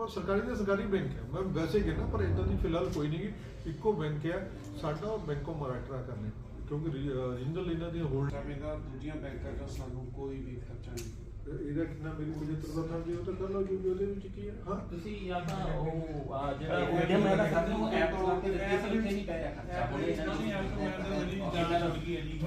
ਆਪਾਂ ਸਰਕਾਰੀ ਤੇ ਸਰਕਾਰੀ ਬੈਂਕ ਹੈ। ਮੈਂ ਵੈਸੇ ਕਹਿੰਦਾ ਪਰ ਇਦਾਂ ਦੀ ਫਿਲਹਾਲ ਕੋਈ ਨਹੀਂ। ਇੱਕੋ ਬੈਂਕ ਹੈ ਸਾਡਾ ਬੈਂਕ ਆਫ ਮਹਾਰਾਸ਼ਟਰ ਕਰਨੇ ਕਿਉਂਕਿ ਰੀਜਨਲ ਇਹਨਾਂ ਦੀਆਂ ਹੋਲਡ ਜਾਵੇਗਾ ਦੂਜੀਆਂ ਬੈਂਕਾਂ 'ਚ ਸਾਨੂੰ ਕੋਈ ਵੀ ਖਰਚਾ ਨਹੀਂ। ਇਹਦਾ ਕਿੰਨਾ ਮੇਰੀ ਮੁਝੇ ਤਰਵਤਾ ਜੀ ਉਹ ਤਾਂ ਕਰ ਲਓ ਜੋ ਉਹਦੇ ਵਿੱਚ ਕੀ ਹੈ? ਹਾਂ? ਤੁਸੀਂ ਜਾਂ ਤਾਂ ਉਹ ਆ ਜਿਹੜਾ ਏਟੀਐਮ ਹੈ ਨਾ ਖਾਤੇ ਨੂੰ ਐਪ ਲਾ ਕੇ ਦਿੱਤੇ ਸੀ ਉੱਥੇ ਨਹੀਂ ਪੈ ਰਿਹਾ ਖਰਚਾ। ਹੁਣ ਇਹਨਾਂ ਨੇ ਐਪ ਤੋਂ ਮੈਂ ਤਾਂ ਜਿਹੜੀ ਜਾਣਾ ਲੱਗ ਗਈ ਹੈ ਜੀ।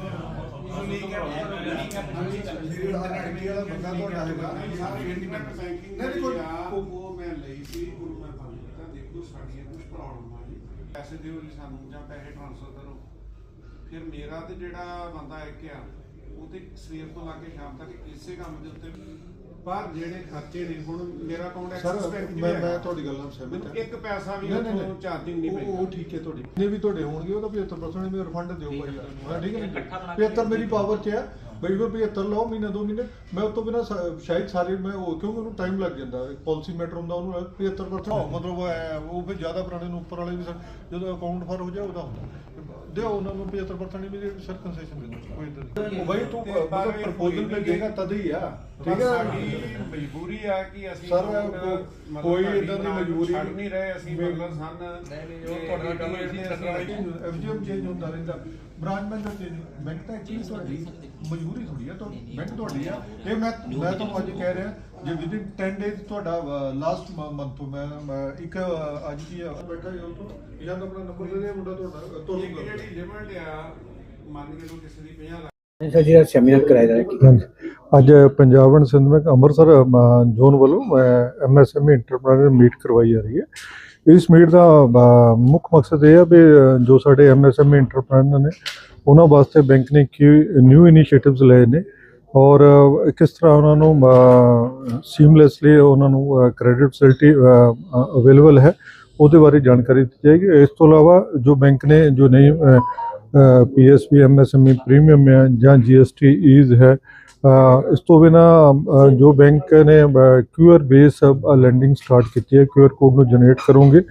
ਉਹ ਮੈਂ ਲਈ ਸੀ ਉਹਨੂੰ ਮੈਂ ਬੰਦ ਕੀਤਾ ਦੇਖੋ ਸਾਡੀਆਂ ਕੁਝ ਪ੍ਰੋਬਲਮਾਂ ਜੀ ਪੈਸੇ ਦਿਓ ਜੀ ਸਾਨੂੰ ਜਾਂ ਪੈਸੇ ਟ੍ਰਾਂਸਫਰ ਕਰੋ ਫਿਰ ਮੇਰਾ ਤੇ ਜਿਹੜਾ ਬੰਦਾ ਇੱਕ ਆ ਉਹ ਤੇ ਸਵੇਰ ਤੋਂ ਲਾ ਕੇ ਸ਼ਾਮ ਤੱਕ ਇਸੇ ਕੰਮ ਦੇ ਉੱਤੇ ਪਰ ਜਿਹੜੇ ਖਰਚੇ ਨੇ ਹੁਣ ਮੇਰਾ ਅਕਾਊਂਟ ਸਰ ਐਕਸਿਸ ਬੈਂਕ ਮੈਂ ਮੈਂ ਤੁਹਾਡੀ ਗੱਲ ਨਾਲ ਸਹਿਮਤ ਹਾਂ। ਇੱਕ ਪੈਸਾ ਵੀ ਨਹੀਂ, ਨਹੀਂ, ਉੱਥੋਂ ਨਹੀਂ। ਚਾਰਜਿੰਗ ਨਹੀਂ ਉਹ- ਪੈਂਦਾ। ਉਹ ਠੀਕ ਹੈ ਤੁਹਾਡੀ। ਜਿੰਨੇ ਵੀ ਤੁਹਾਡੇ ਹੋਣਗੇ ਉਹਦਾ 75% ਮੇਰੇ ਰਿਫੰਡ ਦਿਓ ਭਾਈ। ਹਾਂ ਠੀਕ ਹੈ ਨਾ ਕੇ 75 ਮੇਰੀ ਪਾਵਰ 'ਚ ਹੈ। ਬਈ ਉਹ 75 ਲਾਓ ਮਹੀਨਾ ਦੋ ਮਹੀਨੇ ਮੈਂ ਉਸ ਤੋਂ ਬਿਨਾ ਸ਼ਾਇਦ ਸਾਰੇ ਮੈਂ ਉਹ ਕਿਉਂਕਿ ਉਹਨੂੰ ਟਾਈਮ ਲੱਗ ਜਾਂਦਾ ਪਾਲਿਸੀ ਮੈਟਰ ਹੁੰਦਾ ਉਹਨੂੰ 75% ਹਾਂ, ਮਤਲਬ ਉਹ ਫਿਰ ਜ਼ਿਆਦਾ ਪੁਰਾਣੇ ਨੂੰ ਉੱਪਰ ਵਾਲੇ ਵੀ ਸਰ ਜਦੋਂ ਅਕਾਊਂਟ ਫਰ ਹੋ ਜਾਏ ਉਹਦਾ ਹੁੰਦਾ। ਦਿਓ ਉਹਨਾਂ ਨੂੰ 75% ਵੀ ਸਰ ਕੰਸੈਸ਼ਨ ਦੇ ਦਿਓ ਕੋਈ ਇਦਾਂ ਨਹੀਂ ਉਹ ਬਈ ਤੂੰ ਮਤਲਬ ਪਰ ਪ੍ਰਪੋਜ਼ਲ ਭੇਜੇਗਾ ਤਦ ਹੀ ਆ। ਠੀਕ ਹੈ ਮਜਬੂਰੀ ਆ ਕਿ ਅਸੀਂ ਸਰ, ਹੁਣ ਕੋ- ਮਤਲਬ ਕੋਈ ਸਾਡੀ ਏਦਾਂ ਦੀ branch ਮਜਬੂਰੀ ਛੱਡ ਨਹੀਂ ਰਹੇ ਅਸੀਂ ਨਹੀਂ। ਮਤਲਬ ਸਨ। ਨਹੀਂ, ਨਹੀਂ, ਉਹ ਤੁਹਾਡੇ ਨਾਲ ਗੱਲ ਹੋਈ ਸੀ, ਐਫਜੀਐਮ ਚੇਂਜ ਹੁੰਦਾ ਰਹਿੰਦਾ। ਬ੍ਰਾਂਚ ਮੈਨੇਜਰ ਚੇਂਜ ਬੈਂਕ ਤਾਂ ਐਕਚੁਅਲੀ ਤੁਹਾਡੀ ਮਜਬੂਰੀ ਥੋੜੀ ਆ ਤੁਹਾਡੀ ਬੈਂਕ ਤੁਹਾਡੀ ਆ। ਇਹ ਮੈਂ ਮੈਂ ਤੁਹਾਨੂੰ ਅੱਜ ਕਹਿ ਰਿਹਾ ਜੇ ਵਿਦਿਨ 10 ਡੇਜ਼ ਤੁਹਾਡਾ ਲਾਸਟ ਮੰਥ ਤੋਂ ਮੈਂ ਮੈਂ ਇੱਕ ਅਹ, ਅੱਜ ਕੀ ਆ। ਬੈਠਾ ਜੋ ਤੋਂ ਜਾਂ ਤਾਂ ਆਪਣਾ ਨੰਬਰ ਦੇ ਦੇ ਮੁੰਡਾ ਤੁਹਾਡਾ ਇੱਕ ਤੁਹਾਨੂੰ ਜਿਹੜੀ ਲਿਮਟ ਆ ਮੰਨ ਕੇ ਲੋ ਕਿਸੇ ਦੀ 50 ਲੱਖ ਸਰ ਜਿਹੜਾ ਸੈਮੀਨਾਰ ਕਰਾਇਆ ਜਾ ਰਿਹਾ ਹਾਂਜੀ। ਅੱਜ Punjab and Sind bank Amritsar zone ਵੱਲੋਂ ਐਮਐਸਐਮਈ ਇੰਟਰਪ੍ਰੀਨਰ ਮੀਟ ਕਰਵਾਈ ਜਾ ਰਹੀ ਹੈ। ਇਸ ਮੀਟ ਦਾ ਮੁੱਖ ਮਕਸਦ ਇਹ ਹੈ ਵੀ ਜੋ ਸਾਡੇ ਐਮਐਸਐਮਈ ਇੰਟਰਪ੍ਰੀਨਰ ਨੇ, ਉਹਨਾਂ ਵਾਸਤੇ ਬੈਂਕ ਨੇ ਕੀ ਨਿਊ ਇਨੀਸ਼ੀਏਟਿਵਸ ਲਏ ਨੇ ਔਰ ਕਿਸ ਤਰ੍ਹਾਂ ਉਹਨਾਂ ਨੂੰ ਸੀਮਲੈਸਲੀ ਉਹਨਾਂ ਨੂੰ ਕ੍ਰੈਡਿਟ ਫੈਸਿਲਿਟੀ ਅਵੇਲੇਬਲ ਹੈ, ਉਹਦੇ ਬਾਰੇ ਜਾਣਕਾਰੀ ਦਿੱਤੀ ਜਾਏਗੀ। ਇਸ ਤੋਂ ਇਲਾਵਾ ਜੋ ਬੈਂਕ ਨੇ, ਜੋ ਨਹੀਂ ਪੀਐਸਪੀ ਐਮਐਸਐਮਈ ਪ੍ਰੀਮੀਅਮ ਹੈ ਜਾਂ ਜੀਐਸਟੀ ਈਜ਼ ਹੈ ਇਸ ਤੋਂ ਬਿਨਾ ਜੋ ਬੈਂਕ ਨੇ ਕਿਊਆਰ ਬੇਸ ਲੈਂਡਿੰਗ ਸਟਾਰਟ ਕੀਤੀ ਹੈ ਕਿਊਆਰ ਕੋਡ ਨੂੰ ਜਨਰੇਟ ਕਰੋਗੇ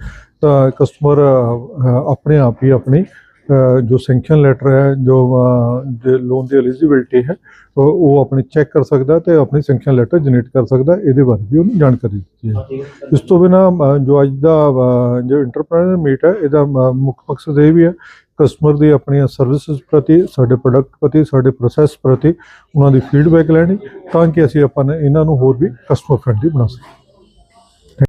ਤਾਂ ਕਸਟਮਰ ਆਪਣੇ ਆਪ ਹੀ ਆਪਣੀ ਜੋ ਸੈਂਕਸ਼ਨ ਲੈਟਰ ਹੈ, ਜੋ ਲੋਨ ਦੀ ਐਲੀਜੀਬਿਲਟੀ ਹੈ, ਉਹ ਆਪਣੀ ਚੈੱਕ ਕਰ ਸਕਦਾ ਤੇ ਆਪਣੀ ਸੈਂਕਸ਼ਨ ਲੈਟਰ ਜਨਰੇਟ ਕਰ ਸਕਦਾ, ਇਹਦੇ ਬਾਰੇ ਵੀ ਉਹਨੂੰ ਜਾਣਕਾਰੀ ਦਿੱਤੀ ਹੈ। ਇਸ ਤੋਂ ਬਿਨਾ ਜੋ ਅੱਜ ਦਾ ਜੋ ਇੰਟਰਪ੍ਰੀਨਰ ਮੀਟ ਹੈ, ਇਹਦਾ ਮੁੱਖ ਮਕਸਦ ਇਹ ਵੀ ਹੈ ਕਸਟਮਰ ਦੀ ਆਪਣੀਆਂ ਸਰਵਿਸਿਜ਼ ਪ੍ਰਤੀ, ਸਾਡੇ ਪ੍ਰੋਡਕਟ ਪ੍ਰਤੀ, ਸਾਡੇ ਪ੍ਰੋਸੈਸ ਪ੍ਰਤੀ ਉਹਨਾਂ ਦੀ ਫੀਡਬੈਕ ਲੈਣੀ ਤਾਂ ਕਿ ਅਸੀਂ ਆਪਾਂ ਨੇ ਇਹਨਾਂ ਨੂੰ ਹੋਰ ਵੀ ਕਸਟਮਰ ਫ੍ਰੈਂਡਲੀ ਬਣਾ ਸਕੀਏ।